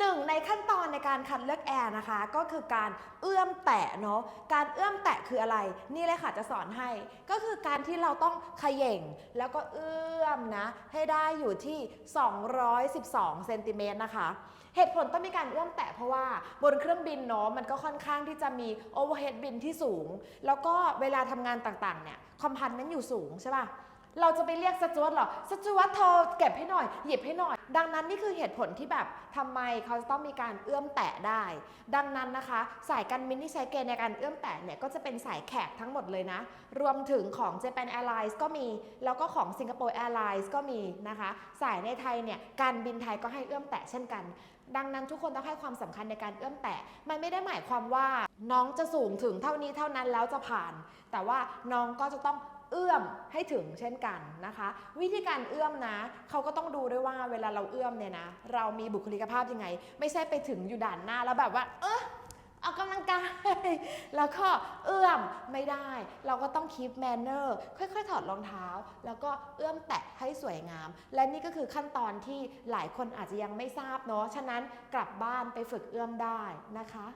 หนึ่งในขั้นตอนในการคัดเลือกแอร์นะคะ ก็คือการเอื้อมแตะเนาะการเอื้อมแตะคืออะไร นี่เลยค่ะจะสอนให้ ก็คือการที่เราต้องขย่งแล้วก็เอื้อมนะ ให้ได้อยู่ที่ 212เซนติเมตรนะคะ เหตุผลต้องมีการเอื้อมแตะเพราะว่าบนเครื่องบินเนาะมันก็ค่อนข้างที่จะมีโอเวอร์เฮดบินที่สูง แล้วก็เวลาทำงานต่างๆเนี่ยคอมพันเมนต์อยู่สูงใช่ป่ะ เราจะไปเรียกสจวตหรอสจวตโทรเก็บให้หน่อย หยิบให้หน่อย ดังนั้นนี่คือเหตุผลที่แบบทำไมเขาจะต้องมีการเอื้อมแตะได้ ดังนั้นนะคะ สายการบินที่ใช้เกณฑ์ในการเอื้อมแตะเนี่ยก็จะเป็นสายแขกทั้งหมดเลยนะ รวมถึงของ Japan Airlines ก็มี แล้วก็ของ Singapore Airlines ก็มีนะคะ สายในไทยเนี่ยการบินไทยก็ให้เอื้อมแตะเช่นกันดังนั้นทุกคนต้องให้ความสำคัญในการเอื้อมแตะ มันไม่ได้หมายความว่าน้องจะสูงถึงเท่านี้เท่านั้นแล้วจะผ่าน แต่ว่าน้องก็จะต้อง เอื้อมให้ถึงเช่นกันนะคะ วิธีการเอื้อมนะเขาก็ต้องดูด้วยว่าเวลาเราเอื้อมเนี่ยนะ เรามีบุคลิกภาพยังไง ไม่ใช่ไปถึงอยู่ด่านหน้าแล้วแบบว่า เออเอากำลังกาย แล้วก็เอื้อมไม่ได้ เราก็ต้องคีปแมนเนอร์ค่อยๆ ถอดรองเท้า แล้วก็เอื้อมแตะให้สวยงาม และนี่ก็คือขั้นตอนที่หลายคนอาจจะยังไม่ทราบเนาะฉะนั้นกลับบ้านไปฝึกเอื้อมได้นะคะ